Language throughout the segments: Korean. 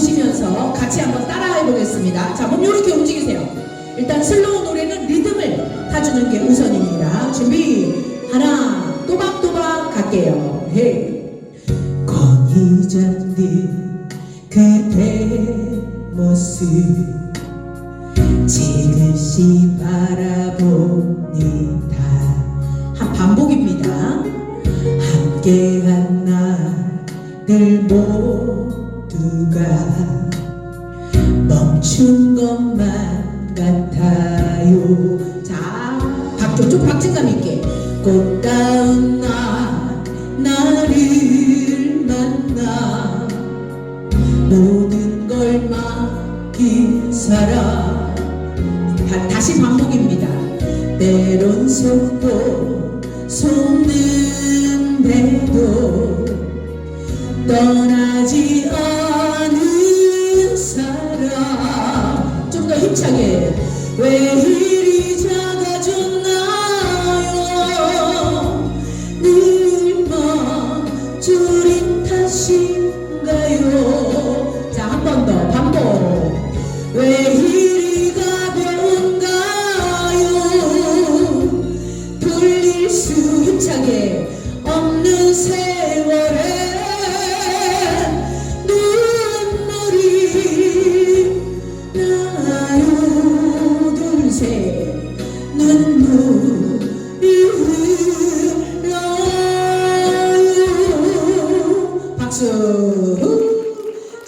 보시면서 같이 한번 따라해 보겠습니다. 자, 그럼 이렇게 움직이세요. 일단 슬로우 노래는 리듬을 타주는 게 우선입니다. 준비, 하나, 또박또박 갈게요. 헤이. 건이 잠든 그대 모습 지그시 바라봅니다. 한 반복입니다. 함께한 날들 모두 가 멈춘 것만 같아요. 자, 박조 좀 박진감 있게.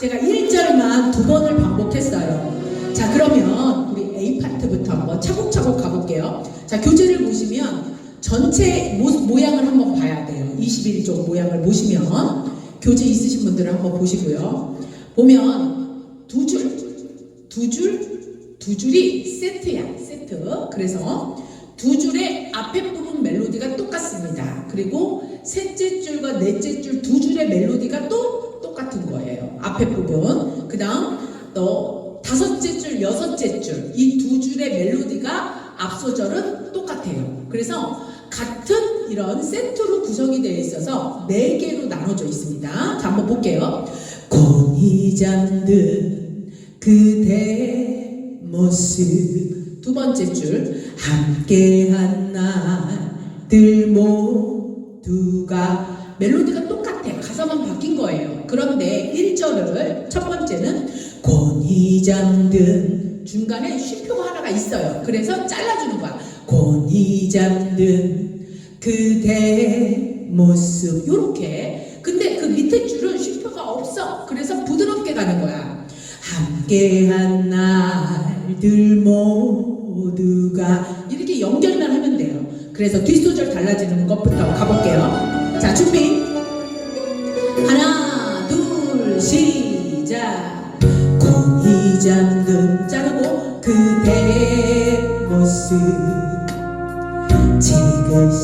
제가 1절만 두 번을 반복했어요. 자 그러면 우리 A 파트부터 한번 차곡차곡 가볼게요. 자 교재를 보시면 전체 모, 모양을 한번 봐야 돼요. 21쪽 모양을 보시면 교재 있으신 분들은 한번 보시고요. 보면 두 줄, 두 줄, 두 줄이 세트야 세트. 그래서 두 줄의 앞에 부분 멜로디가 똑같습니다. 그리고 셋째 줄과 넷째 줄 두 줄의 멜로디가 또 똑같은 거예요 앞에 부분 그 다음 또 다섯째 줄, 여섯째 줄 이 두 줄의 멜로디가 앞소절은 똑같아요. 그래서 같은 이런 세트로 구성이 되어 있어서 네 개로 나눠져 있습니다. 자 한번 볼게요. 곤히 잠든 그대 모습 두 번째 줄 함께한 날들 모두가 멜로디가 똑같아 가사만 바뀐 거예요. 그런데 1절을 첫 번째는 곤히 잠든 중간에 쉼표가 하나가 있어요. 그래서 잘라주는 거야. 곤히 잠든 그대 모습 요렇게. 근데 그 밑에 줄은 쉼표가 없어. 그래서 부드럽게 가는 거야. 함께한 날들 모두가 이렇게 연결만 하면 돼요. 그래서 뒷소절 달라지는 것부터 가볼게요. 자 준비.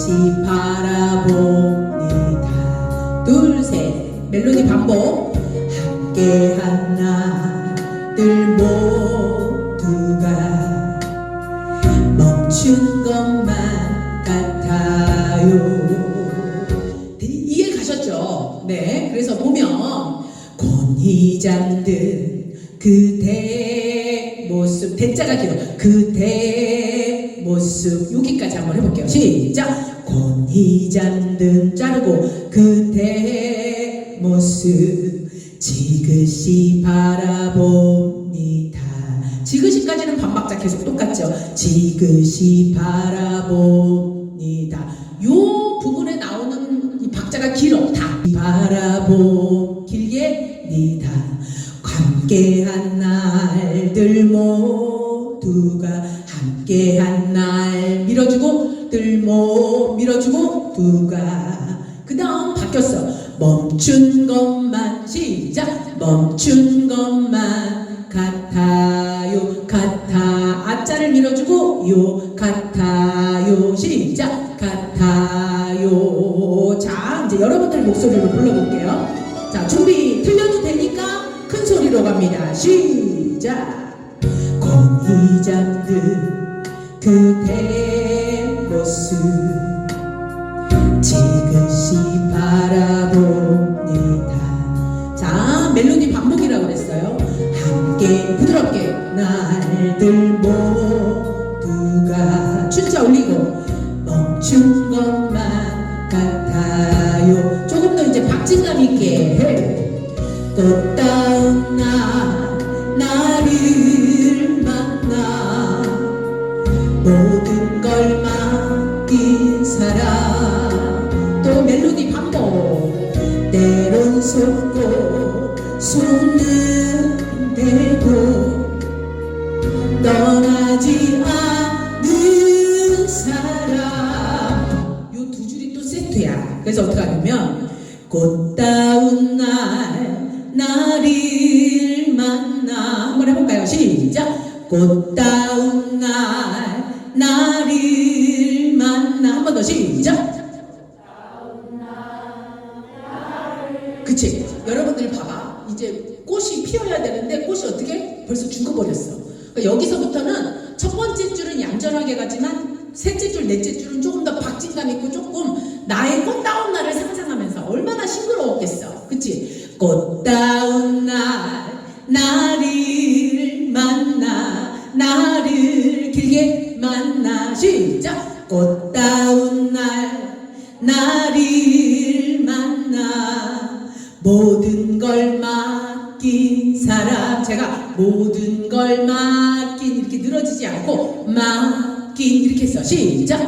지그시 바라봅니다 둘 셋 멜로디 반복 함께한 날늘 모두가 멈춘 것만 같아요. 이해 가셨죠? 네. 그래서 보면 잠든 그대 모습 대자가 길어 그대 모습 여기까지 한번 해볼게요. 시작. 곤히 잠든 자르고 그대 모습 지그시 바라봅니다. 지그시까지는 반박자 계속 똑같죠. 지그시 바라봅니다. 요 부분에 나오는 이 박자가 길어 다 바라보 길게 니다 함께한 날들 모두가 함께한 날 들모 밀어주고 두가 그 다음 바뀌었어. 멈춘 것만 시작. 멈춘 것만 같아요 같아. 아자를 밀어주고 요 같아요. 시작. 같아요. 자 이제 여러분들 목소리로 불러볼게요. 자 준비 틀려도 되니까 큰 소리로 갑니다. 시작. 곤히 잠든 그대 모습 지그시 바라봅니다. 자, 멜로디 반복이라고 그랬어요. 함께 부드럽게 날 속고 속는데도 떠나지 않는 사람. 요 두 줄이 또 세트야. 그래서 어떻게 하냐면 꽃다운 날 나를 만나. 한번 해볼까요? 시작. 꽃다운 날 나를 만나. 한 번 더 시작 벌써 죽어버렸어. 그러니까 여기서부터는 첫 번째 줄은 얌전하게 가지만 셋째 줄 넷째 줄은 조금 더 박진감 있고 조금 나의 꽃다운 날을 상상하면서 얼마나 싱그러웠겠어. 그치? 꽃다운 날 나를 만나 나를 길게 만나. 시작! 꽃다운 날 나를 만나. 모든 걸 맡긴 사람 제가 모든 걸 맡긴 이렇게 늘어지지 않고 맡긴 이렇게 했어 시작.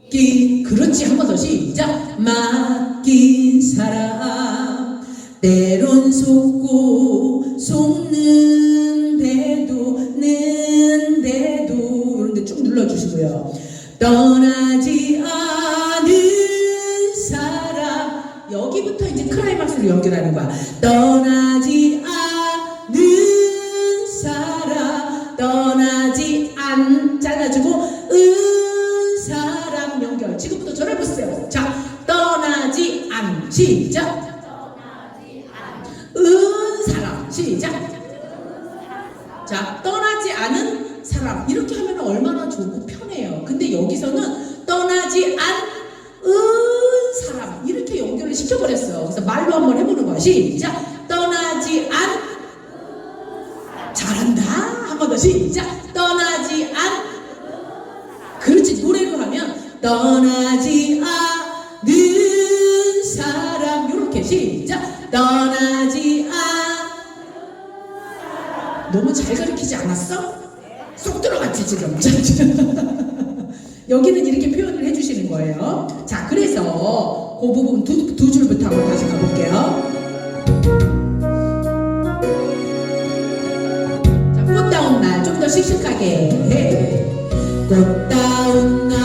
맡긴 그렇지. 한 번 더 시작. 맡긴 사람. 때론 속고 속는데도 는데도. 이런데 쭉 눌러주시고요. 떠나지 않은 사람. 여기부터 이제 클라이막스로 연결하는 거야. 떠나 떠나지 않는 사람. 이렇게 시작. 떠나지 않 너무 잘 가르치지 않았어? 쏙 들어갔지 지금. 여기는 이렇게 표현을 해주시는 거예요. 자 그래서 그 부분 두, 두 줄부터 한번 다시 가볼게요. 자 꽃다운 날 좀 더 씩씩하게. 해 꽃다운 날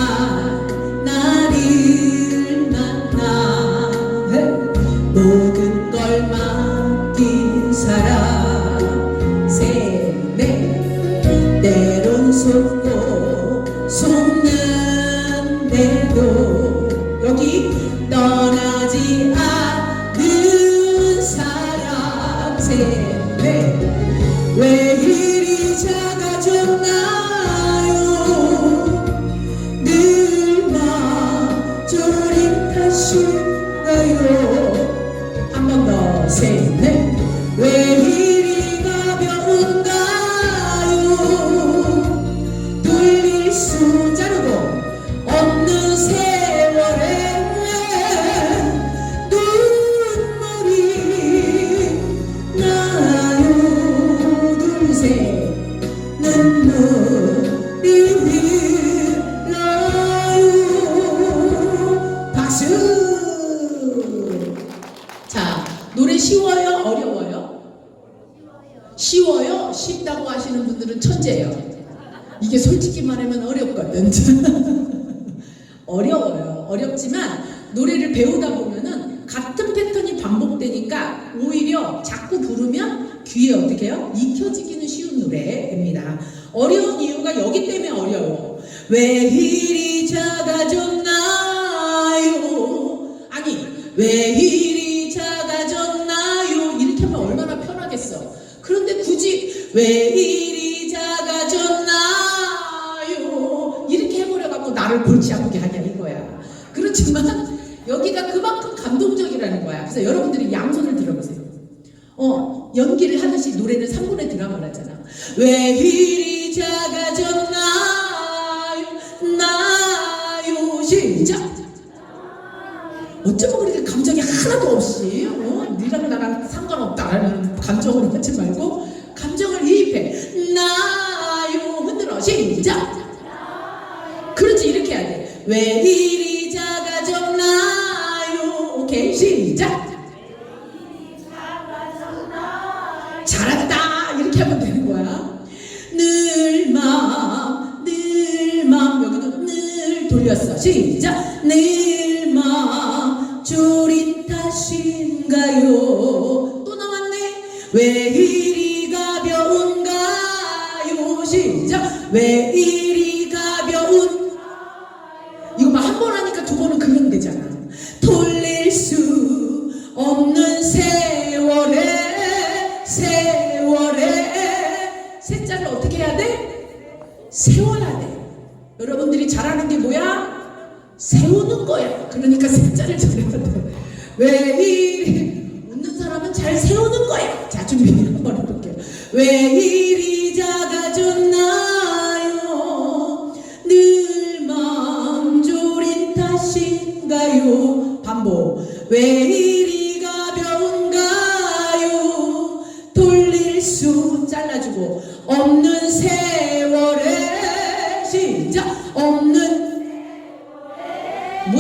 셋, 이게 솔직히 말하면 어렵거든. 어려워요. 어렵지만 노래를 배우다 보면은 같은 패턴이 반복되니까 오히려 자꾸 부르면 귀에 어떻게 해요? 익혀지기는 쉬운 노래입니다. 어려운 이유가 여기 때문에 어려워. 왜 이리 작아졌나요? 아니, 왜 이리 작아졌나요? 이렇게 하면 얼마나 편하겠어. 그런데 굳이 왜 이리 그렇지만 여기가 그만큼 감동적이라는 거야. 그래서 여러분들이 양손을 들어보세요. 어, 연기를 하듯이 노래는 3분의 드라마를 하잖아. 왜 이리 작아졌나요? 나요? 시작! 어쩌면 그렇게 감정이 하나도 없이 어? 니랑 나랑 상관없다라는 감정으로 하지 말고 감정을 이입해 나요 흔들어 시작 그렇지 이렇게 해야 돼 왜 이리 이렇게 하면 되는 거야. 늘맘 늘맘 여기도 늘 돌렸어. 시작. 늘 세워야 돼. 여러분들이 잘하는 게 뭐야? 세우는 거야. 그러니까 세자를 잘해야 돼. 왜 이리 웃는 사람은 잘 세우는 거야. 자 준비 한번 해볼게요. 왜 이리 작아졌나요? 늘맘 졸인 탓인가요? 반복. 왜 이리 가벼운가요? 돌릴 수 잘라주고 없는 세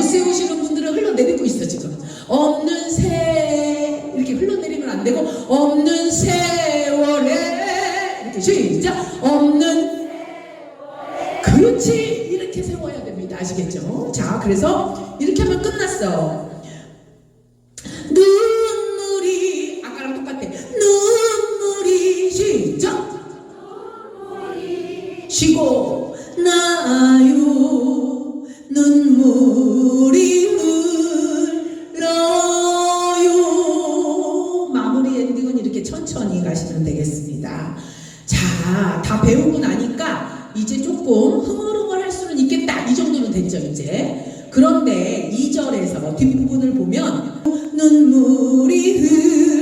세우시는 분들은 흘러내리고 있어 지금. 없는 세 이렇게 흘러내리면 안 되고 없는 세월에 이렇게 시작. 없는 그렇지. 이렇게 세워야 됩니다. 아시겠죠? 자 그래서 이렇게 하면 끝났어 천천히 가시면 되겠습니다. 자 다 배우고 나니까 이제 조금 흐물흐물할 수는 있겠다. 이 정도는 됐죠 이제. 그런데 2절에서 뒷부분을 보면 눈물이 흘러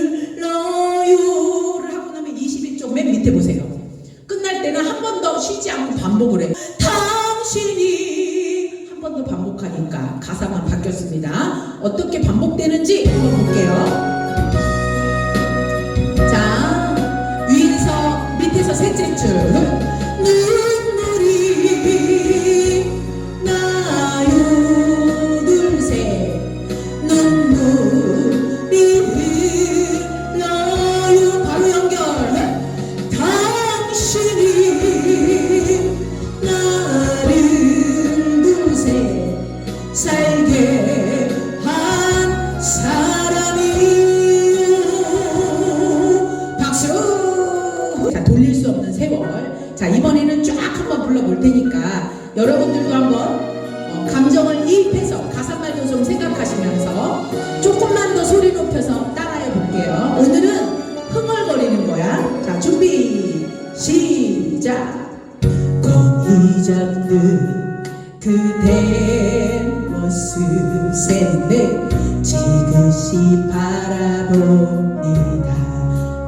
지그시 바라봅니다.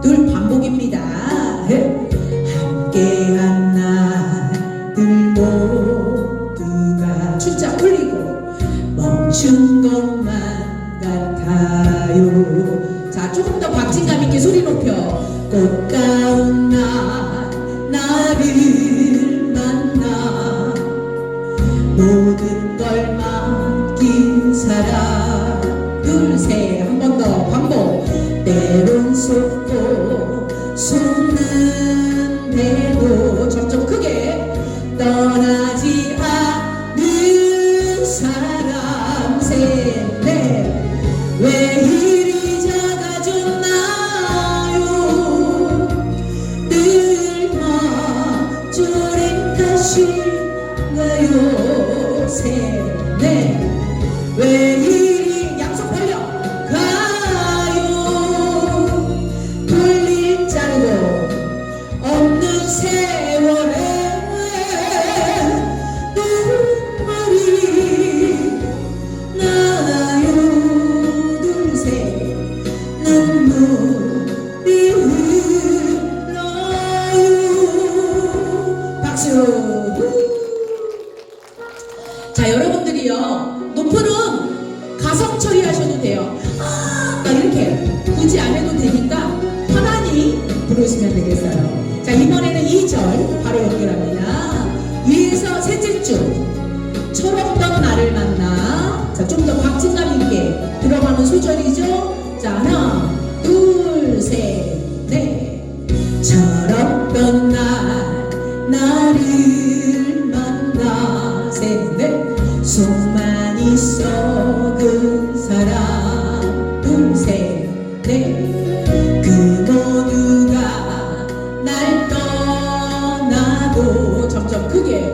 둘 반복입니다. 함께한 날들 모두가 춘자 올리고 멈춘 것만 같아요. 자 조금 더 박진감 있게 소리 높여. 꽃가운 날 나를 만나. 모든 걸 맡긴 사람 둘셋 한 번 더 반복. 때론 속고 속는데도 점점 크게 떠나지 않는 사람 셋넷. 왜 이리 작아졌나요? 늘만 쪼린 탓인가요? 셋넷. 왜 이리 성 처리하셔도 돼요. 아 이렇게 굳이 안 해도 되니까 편안히 부르시면 되겠어요. 자 이번에는 2절 바로 연결합니다. 위에서 셋째 줄. 철없던 나를 만나. 자 좀 더 박진감 있게 들어가는 소절이죠 그 모두가 날 떠나도 점점 크게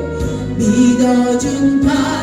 믿어준 반